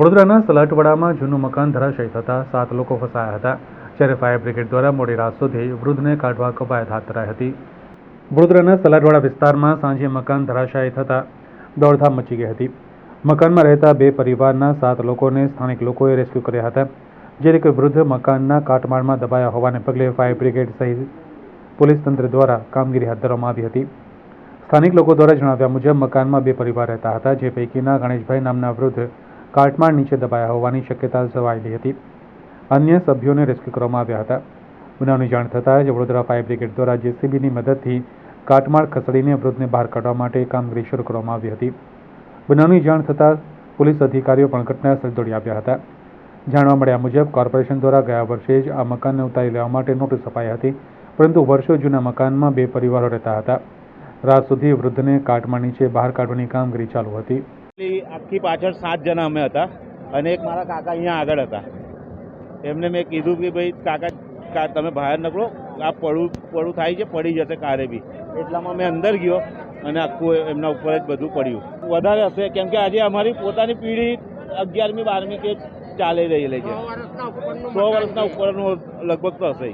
વડોદરાના સલાટવાડામાં જૂનું મકાન ધરાશયી થતાં સાત લોકો ફસાયા હતા, જ્યારે ફાયર બ્રિગેડ દ્વારા મોડી રાત સુધી વૃદ્ધને કાઢવા કવાયત હાથ ધરાઈ હતી. વડોદરાના સલાટવાડા વિસ્તારમાં સાંજે મકાન ધરાશાયી થતાં દોડધામ મચી ગઈ હતી. મકાનમાં રહેતા બે પરિવારના સાત લોકોને સ્થાનિક લોકોએ રેસ્ક્યુ કર્યા હતા જ્યારે કોઈ વૃદ્ધ મકાનના કાટમાળમાં દબાયા હોવાને પગલે ફાયર બ્રિગેડ સહિત પોલીસ તંત્ર દ્વારા કામગીરી હાથ ધરવામાં આવી હતી. સ્થાનિક લોકો દ્વારા જણાવ્યા મુજબ, મકાનમાં બે પરિવાર રહેતા હતા, જે પૈકીના ગણેશભાઈ નામના વૃદ્ધ કાટમાળ નીચે દબાયા હોવાની શક્યતા સેવાયેલી હતી. અન્ય સભ્યોને રેસ્ક્યુ કરવામાં આવ્યા હતા. બનાવની જાણ થતાં જ વડોદરા ફાયર બ્રિગેડ દ્વારા જેસીબીની મદદથી કાટમાળ ખસેડીને વૃદ્ધને બહાર કાઢવા માટે કામગીરી શરૂ કરવામાં આવી હતી. બનાવની જાણ થતાં પોલીસ અધિકારીઓ પણ ઘટનાસ્થળે દોડી આવ્યા હતા. જાણવા મળ્યા મુજબ કોર્પોરેશન દ્વારા ગયા વર્ષે જ આ મકાનને ઉતારી લેવા માટે નોટિસ અપાઈ હતી, પરંતુ વર્ષો જૂના મકાનમાં બે પરિવારો રહેતા હતા. રાત સુધી વૃદ્ધને કાટમાળ નીચે બહાર કાઢવાની કામગીરી ચાલુ હતી. આખી પાછળ સાત જણા અમે હતા અને એક મારા કાકા અહીંયા આગળ હતા. એમને મેં કીધું કે ભાઈ, કાકા તમે બહાર નીકળો. આ પડું પડું થાય છે, પડી જશે કારે બી. એટલામાં મેં અંદર ગયો અને આખું એમના ઉપર જ બધું પડ્યું. વધારે હશે, કેમ કે આજે અમારી પોતાની પેઢી અગિયારમી, બારમી કે ચાલી રહેલી છે. સો વર્ષના ઉપરનું લગભગ તો હશે.